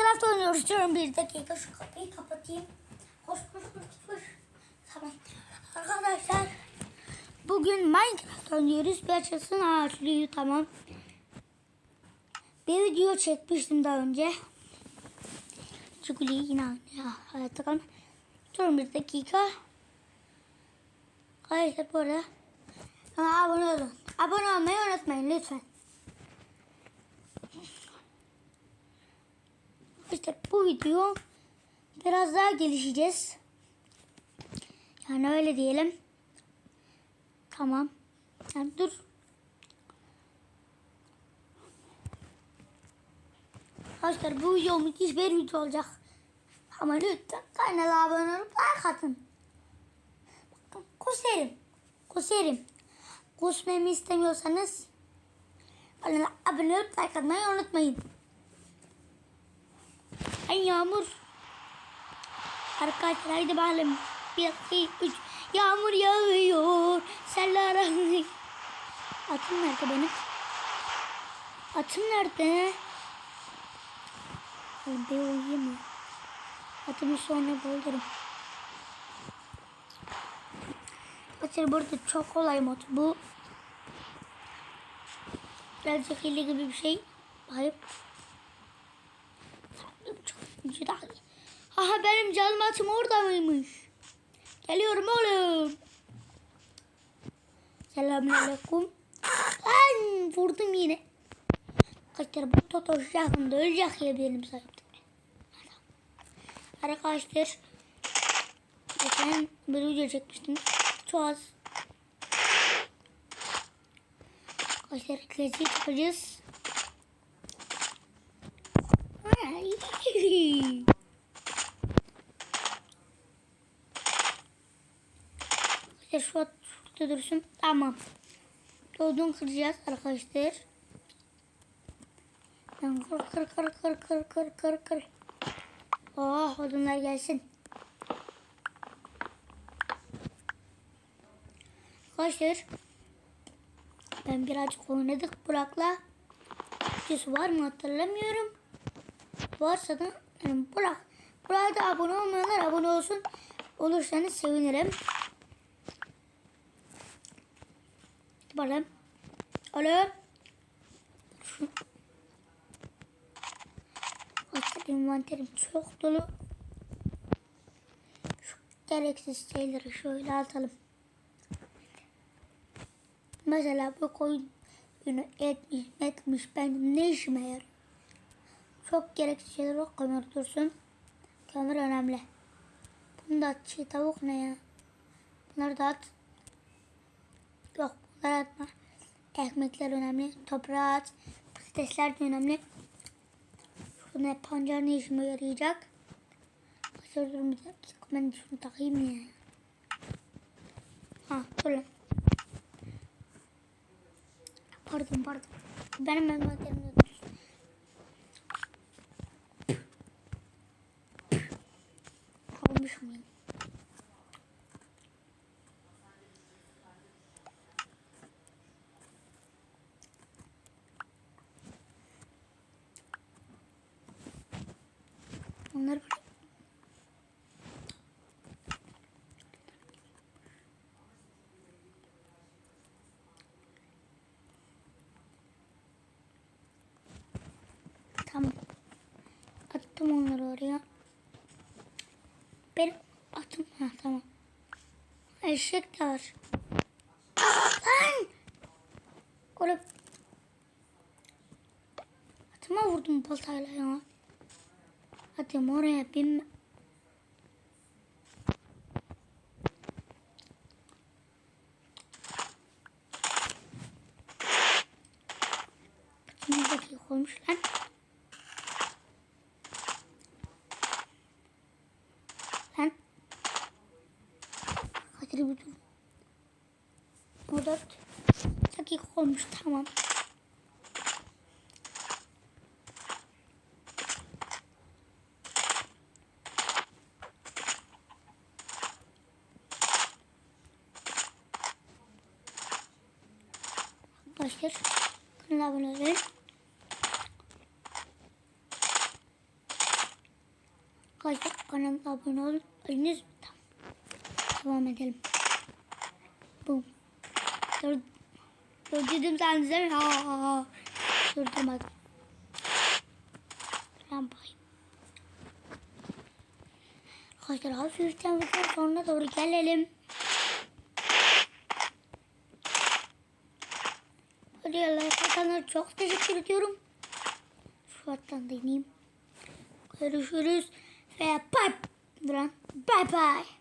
Minecraft oynuyoruz diyorum bir dakika şu kapıyı kapatayım. Koş koş koş koş. Tamam. Arkadaşlar bugün Minecraft oynuyoruz. Bir açılsın ağaçlıyı tamam. Bir video çekmiştim daha önce. Çukuli yine ya, hayatta kalma. Durun bir dakika. Arkadaşlar bu arada abone olun. Abone olmayı unutmayın lütfen. İşte bu video biraz daha gelişeceğiz. Yani öyle diyelim. Tamam. Yani dur. Arkadaşlar bu video müthiş bir video olacak. Ama lütfen kanala abone olup like atın. Bakın kuserim. Kuserim. Kusmamı istemiyorsanız kanala abone olup like atmayı unutmayın. Ay yağmur. Arkadaşlar haydi bakalım. Bir, iki, üç. Yağmur yağıyor. Seller Atım nerede benim? Atım nerede? Bir uyuyayım mı? Atımı sonra bulurum. Arkadaşlar burada çok kolay mod bu. Birazcık hile gibi bir şey. Hayır. Aha benim canım atım orada mıymış? Geliyorum oğlum. Selamünaleyküm. Lan vurdum yine. Arkadaşlar bu Totoş yakında ölecek ya benim sahiptim. Arkadaşlar geçen bir video çekmiştim. Çok az. Arkadaşlar klasiği çıkacağız. Ay. İşte şu şurada dursun. Tamam. Odun kıracağız arkadaşlar. Ben kır kır kır kır kır kır kır kır. Oh odunlar gelsin. Arkadaşlar ben birazcık oynadık Burak'la. Videosu var mı hatırlamıyorum. Varsa da yani Burak. Burak'a da abone olmayanlar abone olsun. Olursanız sevinirim. Bakalım. Alo. Artık envanterim çok dolu. Şu gereksiz şeyleri şöyle atalım. Mesela bu koyun ünü etmiş, etmiş benim ne işime yarar? Çok gereksiz şeyler yok kömür dursun. Kömür önemli. Bunu da at. Çiğ tavuk ne ya? Bunları da at. Yok bunları atma. Ekmekler önemli. Toprağı at. Patatesler de önemli. Şu ne pancar ne işime yarayacak? Bir dakika. Ben şunu takayım ya. Ha lan. Pardon pardon. Benim envanterimde dursun. Olmuş muyum? Onları böyle Tamam. Attım onları oraya. Benim atım. Ha tamam. Eşek de var. Lan! Oğlum. Atıma vurdum baltayla ya. Atım oraya binme. Ne dakika Hadi bir dur. O dört dakika olmuş tamam. Arkadaşlar kanala abone olun. Arkadaşlar kanalıma abone olun. Henüz tamam. Devam edelim. Bu. Dur. Dur dedim sen mi? Ha ha ha. Durdurmadım. Ben bakayım. Arkadaşlar hafiften bir sonuna doğru gelelim. Hadi arkadaşlar çok teşekkür ediyorum. Şu alttan da ineyim. Görüşürüz ve bye. Bye bye.